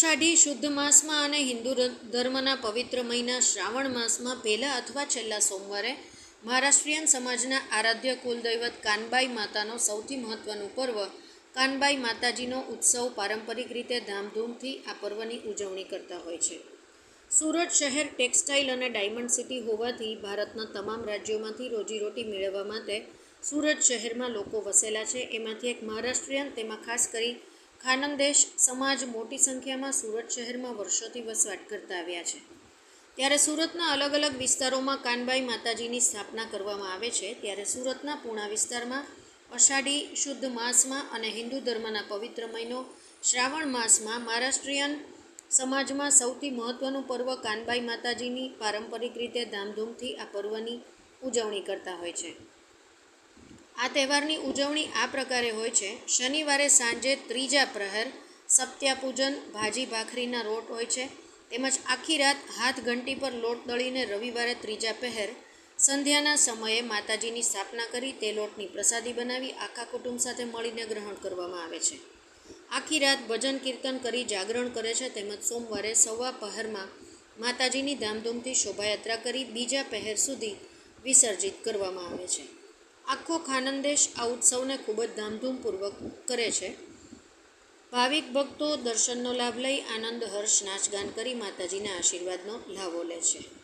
અષાઢી શુદ્ધ માસમાં અને હિન્દુ ધર્મના પવિત્ર મહિના શ્રાવણ માસમાં પહેલા અથવા છેલ્લા સોમવારે મહારાષ્ટ્રીયન સમાજના આરાધ્ય કુલદૈવત કાનબાઈ માતાનો સૌથી મહત્વનું પર્વ કાનબાઈ માતાજીનો ઉત્સવ પારંપરિક રીતે ધામધૂમથી આ પર્વની ઉજવણી કરતા હોય છે. સુરત શહેર ટેક્સટાઇલ અને ડાયમંડ સિટી હોવાથી ભારતના તમામ રાજ્યોમાંથી રોજીરોટી મેળવવા માટે સુરત શહેરમાં લોકો વસેલા છે. એમાંથી એક મહારાષ્ટ્રીયન, તેમાં ખાસ કરી ખાનંદેશ સમાજ મોટી સંખ્યામાં સુરત શહેરમાં વર્ષોથી વસવાટ કરતા આવ્યા છે. ત્યારે સુરતના અલગ અલગ વિસ્તારોમાં કાનબાઈ માતાજીની સ્થાપના કરવામાં આવે છે. ત્યારે સુરતના પૂણા વિસ્તારમાં અષાઢી શુદ્ધ માસમાં અને હિન્દુ ધર્મના પવિત્ર મહિનો શ્રાવણ માસમાં મહારાષ્ટ્રીયન સમાજમાં સૌથી મહત્ત્વનું પર્વ કાનબાઈ માતાજીની પારંપરિક રીતે ધામધૂમથી આ પર્વની ઉજવણી કરતા હોય છે. આ તહેવારની ઉજવણી આ પ્રકારે હોય છે. શનિવારે સાંજે ત્રીજા પ્રહર સત્યાપૂજન ભાજી ભાખરીના રોટ હોય છે. તેમજ આખી રાત હાથ ઘંટી પર લોટ દળીને રવિવારે ત્રીજા પહેર, સંધ્યાના સમયે માતાજીની સ્થાપના કરી તે લોટની પ્રસાદી બનાવી આખા કુટુંબ સાથે મળીને ગ્રહણ કરવામાં આવે છે. આખી રાત ભજન કીર્તન કરી જાગરણ કરે છે. તેમજ સોમવારે સવા પહરમાં માતાજીની ધામધૂમથી શોભાયાત્રા કરી બીજા પહેર સુધી વિસર્જિત કરવામાં આવે છે. આખો ખાનંદેશ આ ઉત્સવને ખૂબ જ ધામધૂમપૂર્વક કરે છે. ભાવિક ભક્તો દર્શનનો લાભ લઈ આનંદ હર્ષ નાચગાન કરી માતાજીના આશીર્વાદનો લાભો લે છે.